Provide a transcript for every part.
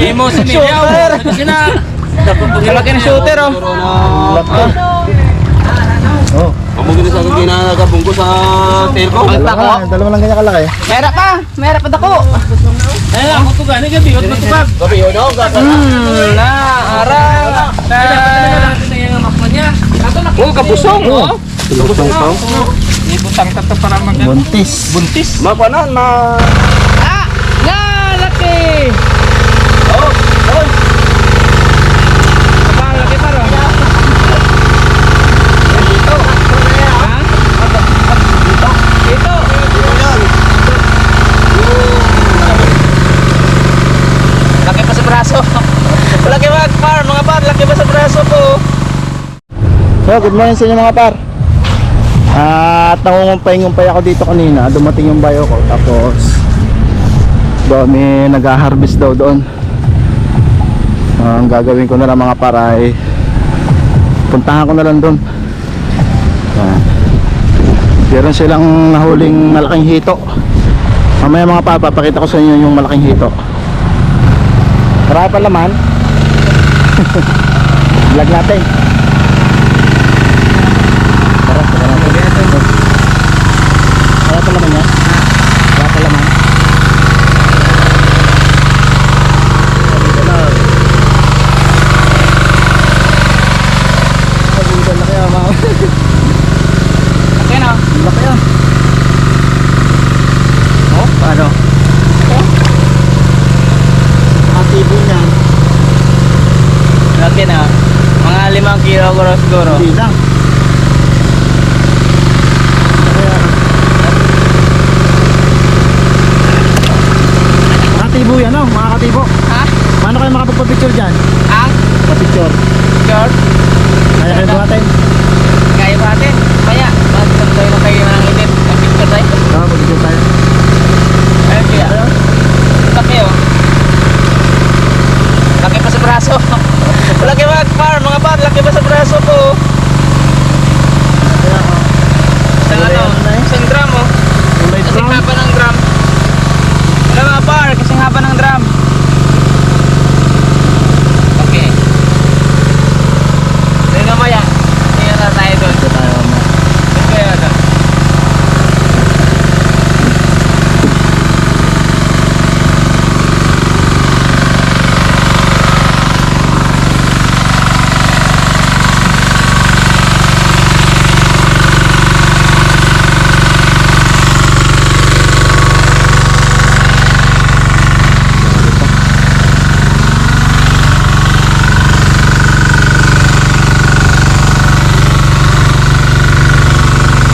Emo si Milyaw. Kasi na. Kalaki na shooter oh. Oh, Pamugin sa akin kinakabungko sa tail ko. dalawa, lang ganyan kalaki. Meron pa. Meron pa dako. Ay lang, kung gani gabi, wag matubag. Gabi yun ako, gata. Hmm, na, arang. Na. Oh, kabusong, oh. Lubusong pa. Ibutang tato para mag Buntis. buntis. Mapanan, ma... Ah, na, laki. Oh, oh. Aba, laki pa ro. Dito. Ha? Dito. Laki pa sa braso. Laki ba, par, mga par, laki pa sa braso ko. So, good morning sa inyo mga par. At nangungumpay-ngumpay ako dito kanina. Dumating yung bayo ko. Tapos, may nag-harvest daw doon. Ah, ang gagawin ko na lang mga par ay puntahan ko na lang doon. Ah, meron silang nahuling malaking hito. Mamaya mga par, papakita ko sa inyo yung malaking hito. Marami pa laman. Vlog natin. Tara, tara natin. Wala pa laman yan? Wala pa laman. Sabutan na kaya, ma'am. Laki na. Laki yan. Oh, paano? Nakatibo niyan. Laki na. Mga limang kilo siguro siguro. Hindi lang. Kaya, Nakatibo yan, oh, mga katibo. Ha? Paano kayo makapagpa-picture dyan? Ang? Pa-picture. Short? Kaya kayo buhatin. Kaya ba natin? Kaya. Bakit tayo na kayo ng edit? Ang picture tayo? Oo, mag-picture tayo. Ayun kaya. Laki oh. Laki pa sa braso. Laki ba, par? Mga par, laki pa sa braso ko. Isang ano? Isang drum oh. Kasing haba ng drum. Wala mga par, kasing haba ng drum. Okay. Then mamaya, tingnan na tayo doon. Ito tayo, mamaya. Kaya doon.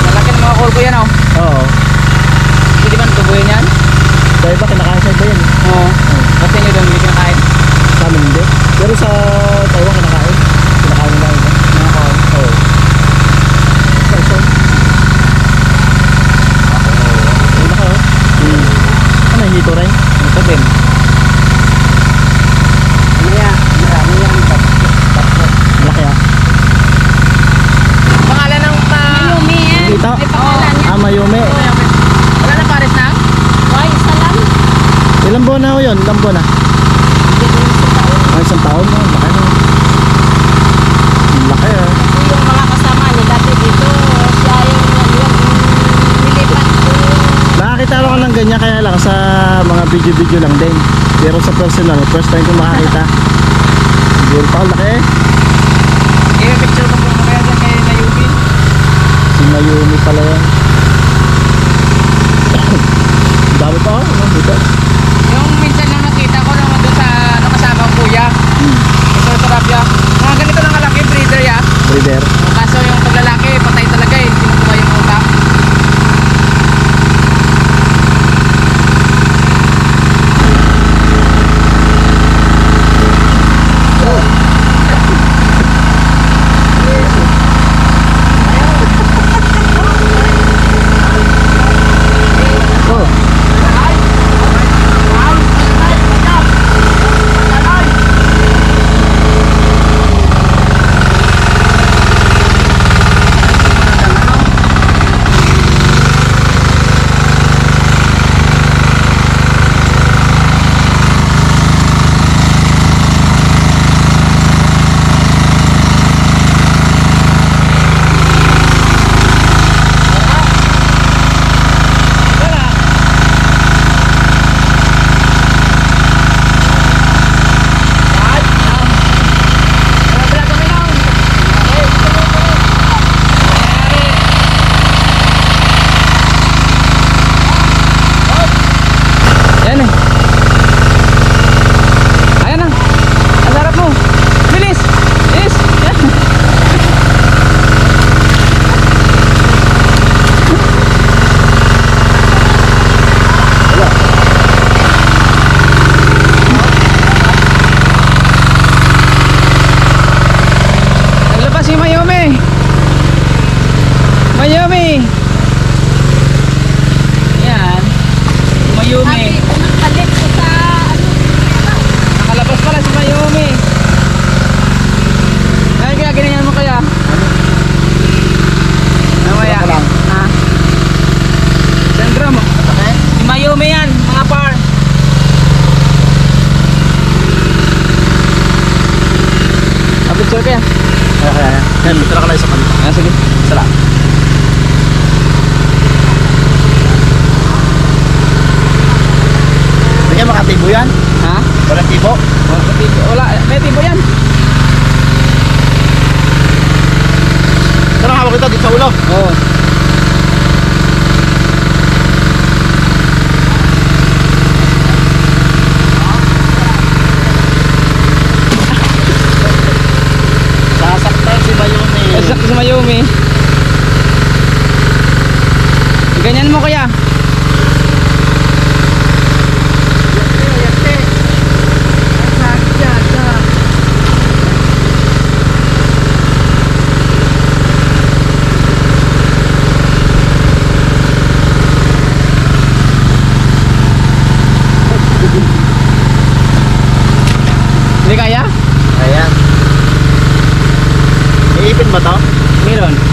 Lalaki ng mga kulpo yan oh. Oo. Hindi ba natubuhin yan? Sa iba, kinakain sa iba yan. Oo. Kasi nyo doon, hindi kinakain. Sa amin hindi. Pero sa Taiwan, kinakain. Kinakain nila ito. Mga ko. Oo. Sa isa. Ang laki, oh. Ano, hito rin? Ito din. Mamaya, marami yan. Laki, ah. Pangalan ng pa... Dito? May pangalan. Ah, Mayumi. Wala na pares na? Why, isa lang. Ilang buwan na ho yun? Ilang buwan na? Ah, isang taon na. Laki na. Laki, ah. yung mga kasama niya dati dito, siya yung yan yun, nilipat ko. Nakakita ko ng ganyan kaya lang sa mga video-video lang din. Pero sa personal, first time ko makakita. Siguro pa, laki. Eh, picture mo po kaya dyan kay Mayumi. Si Mayumi pala yan. Dami pa, dito. Yung minsan lang nakita ko naman doon sa nakasama ko kuya. Hmm. Ito sa Rabia. Mga ganito lang kalaki, breeder ya. Breeder. Kaso yung paglalaki, patay talaga eh. Mayumi! Yan. Mayumi. Nakalabas pala si Mayumi. Ay, kaya ganyan mo kaya? Ano kaya? Ano ha? Sandra mo. Si Mayumi yan, mga par. Kapit sir kaya? Kaya kaya. Kaya pitra ka lang sa kanila. Sige. Salamat. Bigyan makatibo yan. Ha? Walang tibo. May tibo. Wala, may tibo yan. Pero hawak ito dito sa ulo. Oo. Sasaktan si Mayumi. Exact si Mayumi. Ganyan mo kaya? Hindi kaya? Ayan. May ipin ba to? Meron.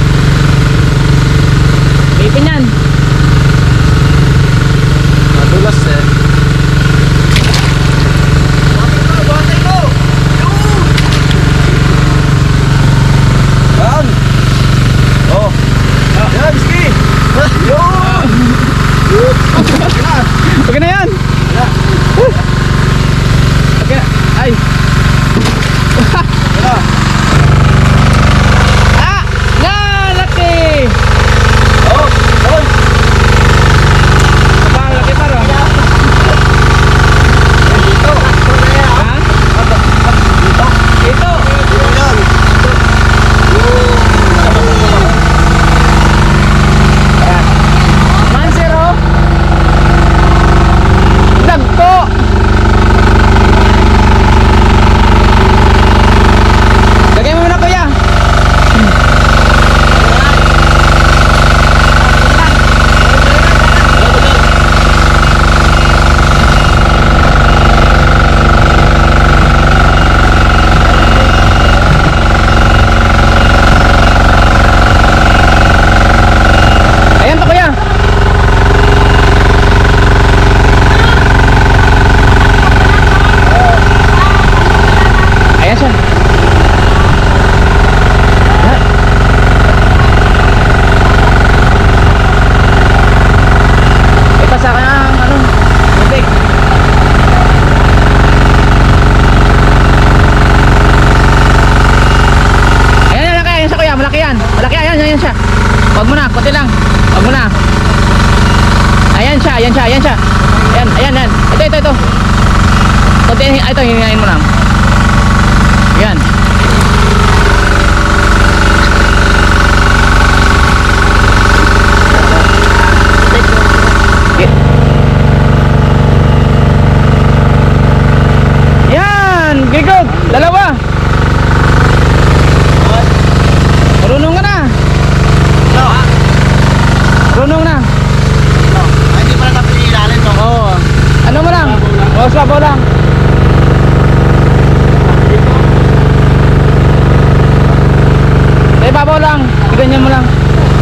Ganyan mo lang.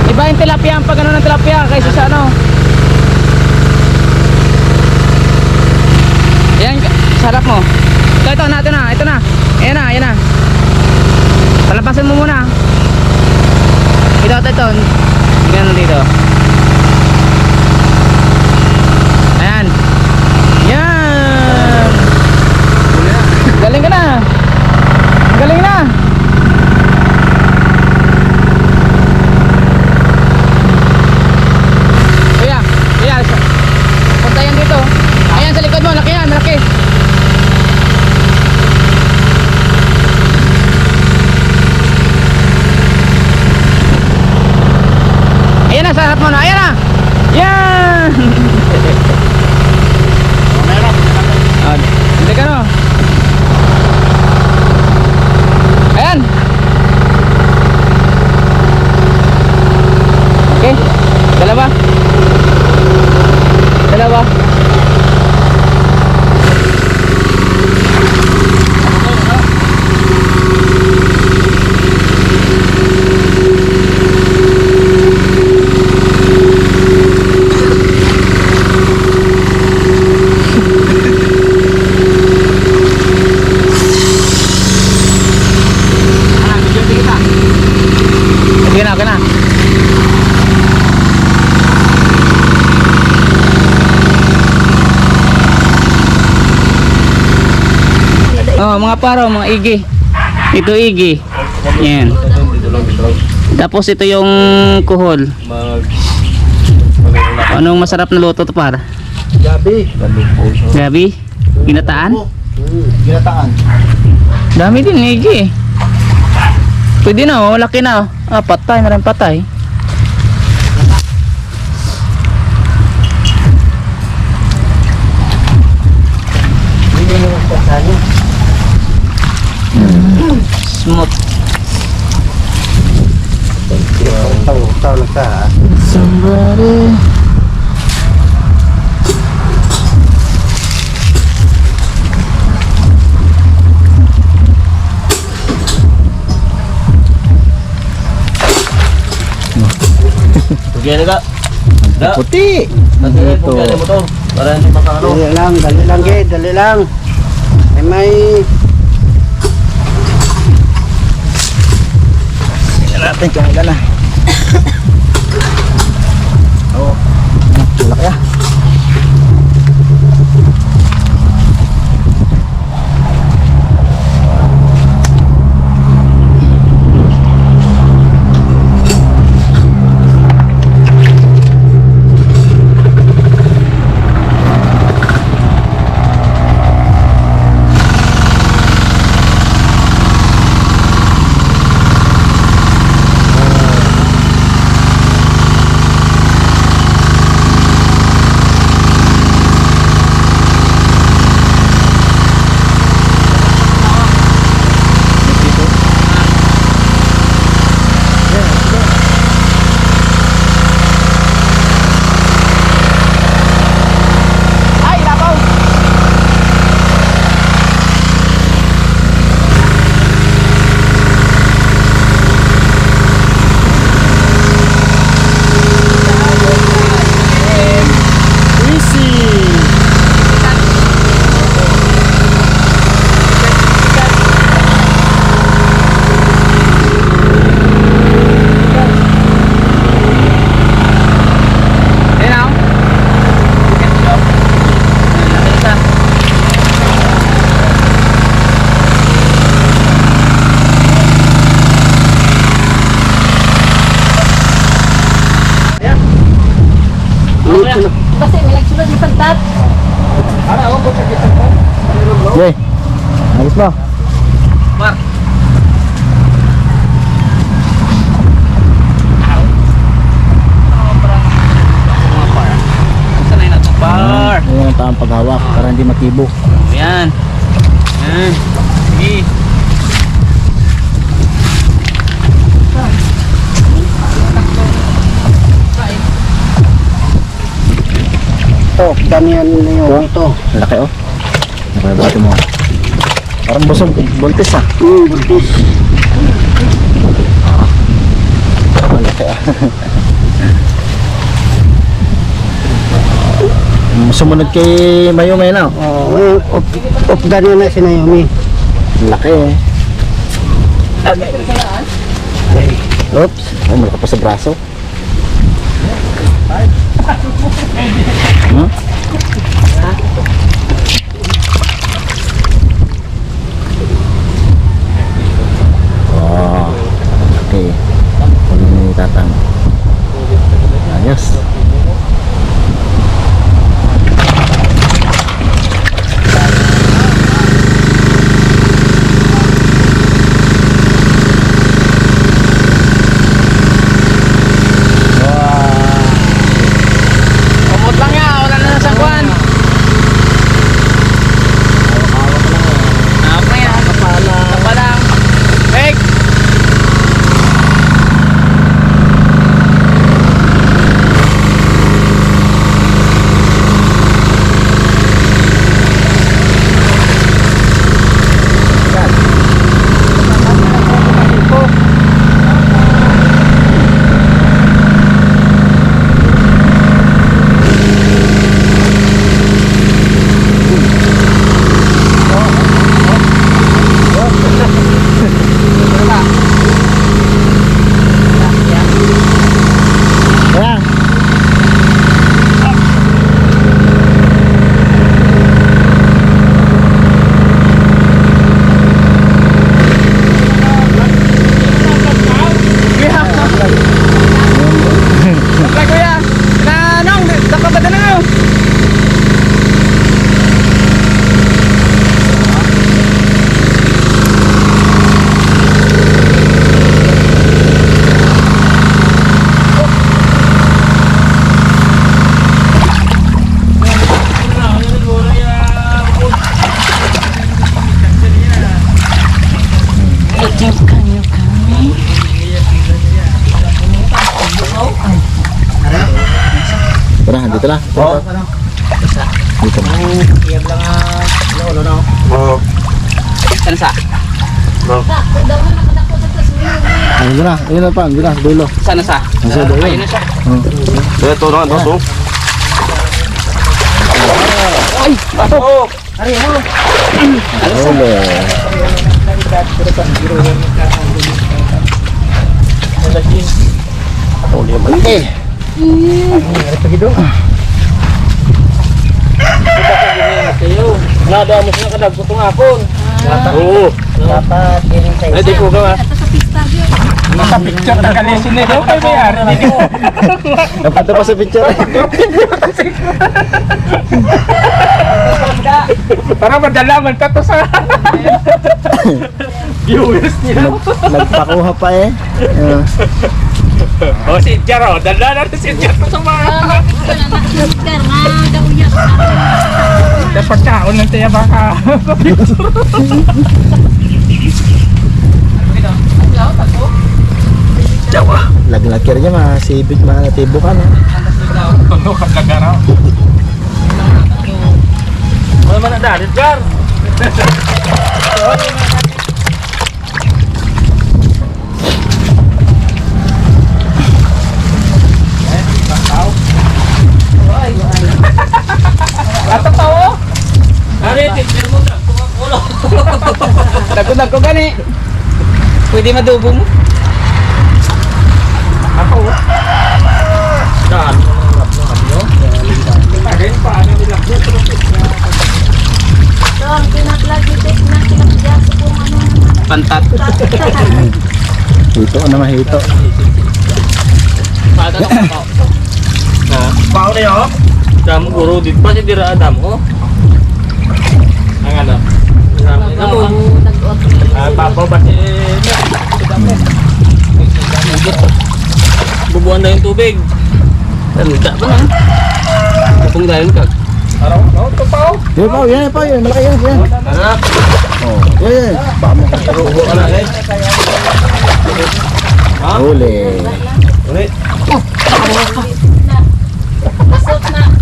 Iba yung tilapia, pag ano ng tilapia, kaysa sa ano. Yan, sarap mo. Ito, ito na, ito na, ito na. Ayan na, ayan na. Palabasan mo muna. Ito, ito, ito. Mo dito. Ayan. Yan. Galing ka na. Galing na. Kuya, kuya. Punta yan dito. Ayan sa likod mo, laki yan, malaki. Ayan na, sa harap mo na. Ayan na. Yan. Meron. Ah, hindi ka no. Ayan. Okay. Dalawa. Dalawa. Oh, mga paro, mga igi. Ito igi. Yan. Tapos ito yung kuhol. Anong masarap na luto to para? Gabi. Gabi? Ginataan? Ginataan. Dami din igi eh. Pwede na oh, laki na oh. Ah, patay na rin patay. Smooth. Tao, ka ha. Somebody. Pagyan ka. Da. Puti. Ito. Ito. mo to. Para hindi makakano. Dali lang, dali lang, Ged, dali lang. Ay may... natin kung ilan na. Oo. Laki ah. Ayun ako. Laki isa. Kasi may nagsunod ni Pantat. Jay. Ayos ba? Mark. Par. Ayan ang tamang paghawak para hindi matibok. Yan. Yan. Sige. Ito, ganyan na yung ito. Laki oh. Nakabati mo. Parang busog. Buntis ah. Buntis. Malaki ah. Sumunod kay Mayumay na. Oh, eh, op, op ganyan na si Naomi. Laki eh. Oops. Oh, malaki pa sa braso. Oo. Dito na. Iyab lang ah. Lolo no. Oo. Ano sa? Na sa taswin. Ayun na, ayun na pa, ayun na, dulo. Sana sa? Nasa dulo. Ayun na siya. Hmm. Ito na, ito. Oh. Ole. Ole malaki. Nada mo siya kadag kutong hapon. Oo. Dapat giling tayo. Ay di ko? Ito sa pista. Sa picture na kalisin nito kay Mayar. Hindi ko. Napunta pa sa picture. Para madalaman ka to sa viewers nila. Nagpakuha pa eh. Ayun. O si Jaro, dala na si Jaro sa mga Ah, ito na nakikar nga daw yan. dapat kaon ng tiya baka. Laglakir niya masibig manatibo ka no. Tulo ka nagaraw. Ano man ang dalit, Jar? Ato pa oh. Ari, teacher mo na. Ulo. Dagko ko gani. Pwede madubo mo. Ako. Daan. Doon, pinaglag ito na kinagyan sa kung ano. Pantat. Hito na mahito. Na? Pao na yun? Damo guro dito pa si Dira Adam oh. Ang ano? Ano? Ah, papaw ba si Bubuan na yung tubig. Tanda pa na. Kapong dahil ka. Araw, no? Oh. Yan pa, yan pa, yan. Malaki yan, yan. Anak. Oh, yan, yan. Baka mo. Ruho ka na eh. Huli. Ulit. Pasok na.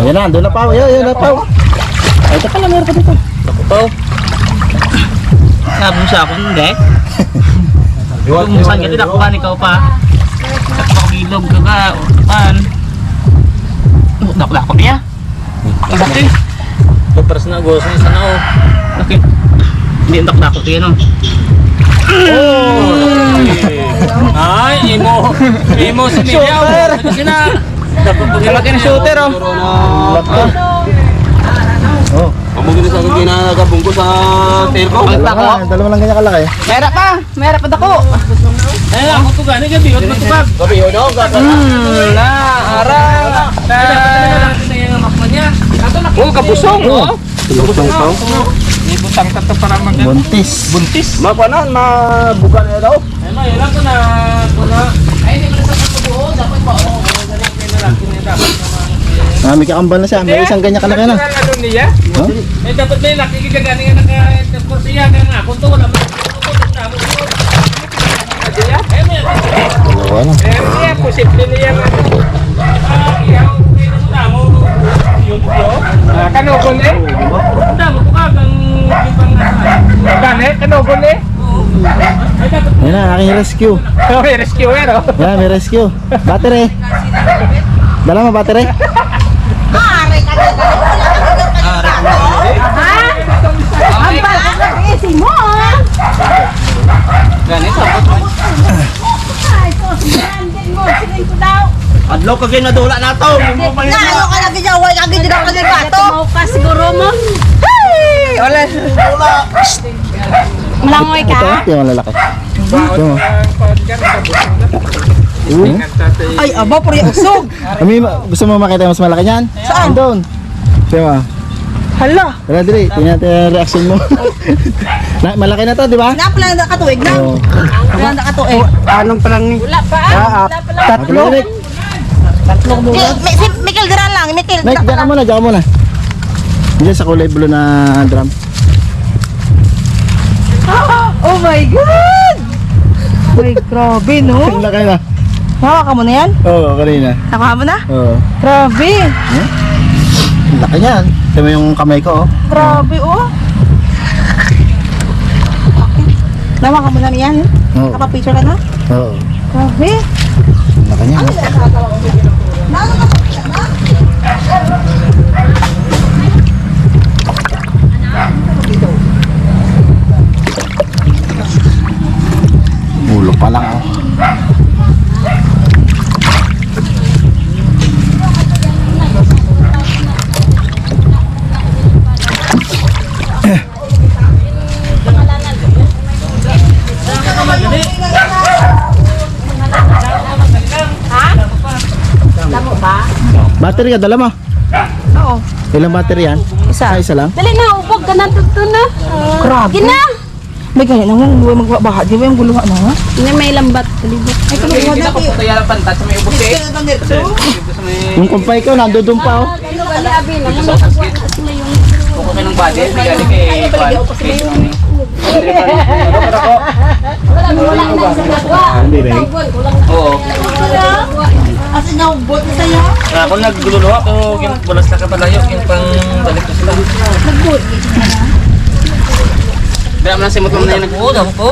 Yan na, doon na pa. Yan, yan na pa. Ay, ito pala, meron pa dito. Pa oh. Sabi sa ako hindi. Kung saan ka din ako kan ikaw pa. Kapagilog ka ka. Pan. Nakla ko niya. Ang laki. Pagparas na agos ng sana oh. Laki. Hindi nakla ko tiyan oh. Ay, imo. Imo si Miriam. Ito. Dapat laki ng shooter oh. Oh, Pamugin sa akin sa tail ko. Ang tako. lang, dalawa lang ganyan kalaki. Mera pa. Mera pa dako. Ay, ako to gani gabi. Ot matupag. Gabi yun, no? Hmm, na, arang, na. Oh, kabusong, oh. Tulutong pa. May butang ka to para mag Buntis. buntis. Mapanan, mabuka na daw. Ay, ma, yun ko na. Ay, hindi mo na sa pagkabuo. Dapat pa, oh. Mami kakambal na siya. May isang ganyan kalaki na. Ano niya? Huh? Eh, dapat may laki gagani nga naka-tapos siya. Kaya nga, kung to, wala mo. Eh, may Dalawa na. Eh, niya, posible niya. Ah, iyaw, kayo na mo. Yung po. Ah, kanukon eh. Damo ko ka, kang ibang nasa. Gane, kanukon eh. Ay, dapat Yan na, aking rescue. Oh, may rescuer, oh. Yan, may rescue. Battery. Dala mo battery? Aray ka na. Ang bago na isin mo. Gane, sabot mo. Daw. Adlaw ka kayo nadula na to. Nalo ka lagi dyan. Huwag lagi dyan ka bato. Tumauka siguro mo. Hey! Wala. Malangoy Ito, ka? ito yung lalaki. Mo. Uh, Ay, aba, puri usog. Ami, ma- gusto mo makita yung mas malaki niyan? Saan? Doon. Ito mo. Hala. Tara, dali. Tingnan natin ang reaction mo. na, malaki na to, di ba? Napala na katuig na. Oo. Napala na katuig. Anong palang ni? Wala pa. Ah, Wala pa lang. Tatlo. Tatlong Si, mi- si Mikil Duran lang. Mikil. Mike, diyan ka muna, diyan ka muna. Diyan sa kulay blue na drum. Oh my God! Ay, grabe, no? Ang laki na. Hawakan mo na yan? Oo, kanina. Nakuha mo na? Oo. Grabe. Ang Laki niyan. Ito mo yung kamay ko, oh. Grabe, oh. Nawakan mo na yan? Oo. Kapapicture ka na? Oo. Grabe. Ang Laki niyan. Ulo pa lang, oh. Battery ka, dala mo. Oo. Ilang battery yan? Isa. Ah, isa lang? Dali na, upog ka na tuto na. Grabe. Gina! May ganyan nang huwag magbabaha. Di ba yung guluha na nga? Hindi may lambat. Ay, kalibot na. Kaya lang pantat sa may ubos eh. Yung kumpay ko, nandoon pa, oh. Ano ba ni Abi? Naman Kuko ka ng body. May galing kay Juan. Wala mo lang na sa nagwa. Hindi, na. Oo. Kasi naubot na sa'yo. Ako naggulo ako. Yung bulas na kapalayo. Yung pang balik ko sila. Dami lang simot mo na yung nag-uod ako po.